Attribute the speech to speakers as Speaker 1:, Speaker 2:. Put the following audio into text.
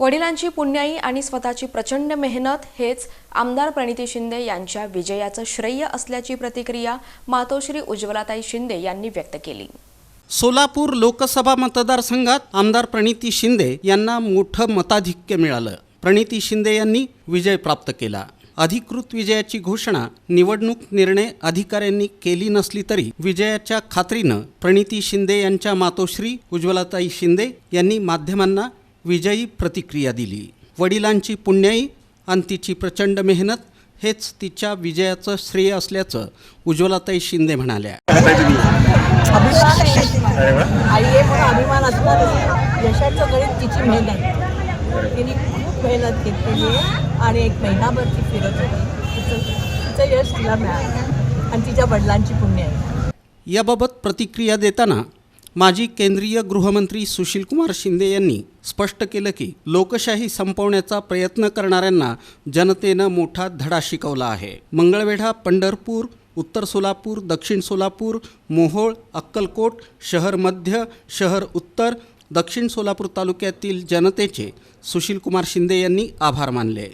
Speaker 1: वडिलांची पुण्याई आणि स्वतःची प्रचंड मेहनत हेच आमदार प्रणिती शिंदे यांच्या विजयाचं श्रेय असल्याची प्रतिक्रिया मातोश्री उज्ज्वलाताई शिंदे यांनी व्यक्त केली.
Speaker 2: सोलापूर लोकसभा मतदारसंघात आमदार प्रणिती शिंदे यांना मोठं मताधिक्य मिळालं. प्रणिती शिंदे यांनी विजय प्राप्त केला. अधिकृत विजयाची घोषणा निवडणूक निर्णय अधिकाऱ्यांनी केली नसली तरी विजयाच्या खात्रीनं प्रणिती शिंदे यांच्या मातोश्री उज्ज्वलाताई शिंदे यांनी माध्यमांना विजयी प्रतिक्रिया दिली. वडिलांची पुण्याई आणि तिची प्रचंड मेहनत हेच तिच्या विजयाचं श्रेय असल्याचं उज्ज्वलाताई शिंदे म्हणाल्या.
Speaker 3: अभिमान आहे आई आहे म्हणून अभिमान असणारच यशाचं गणित तिची मेहनत. तिने खूप मेहनत घेतलेली आणि एक महिनाभर ती फिरत होती. तिचं तिचं यश तिला मिळालं. आणि तिच्या वडिलांची पुण्य आहे.
Speaker 2: याबाबत प्रतिक्रिया देताना माजी केंद्रीय गृहमंत्री सुशीलकुमार शिंदे यांनी स्पष्ट केलं की लोकशाही संपवण्याचा प्रयत्न करणाऱ्यांना जनतेनं मोठा धडा शिकवला आहे. मंगळवेढा पंढरपूर उत्तर सोलापूर दक्षिण सोलापूर मोहोळ अक्कलकोट शहर मध्य शहर उत्तर दक्षिण सोलापूर तालुक्यातील जनतेचे सुशीलकुमार शिंदे यांनी आभार मानले.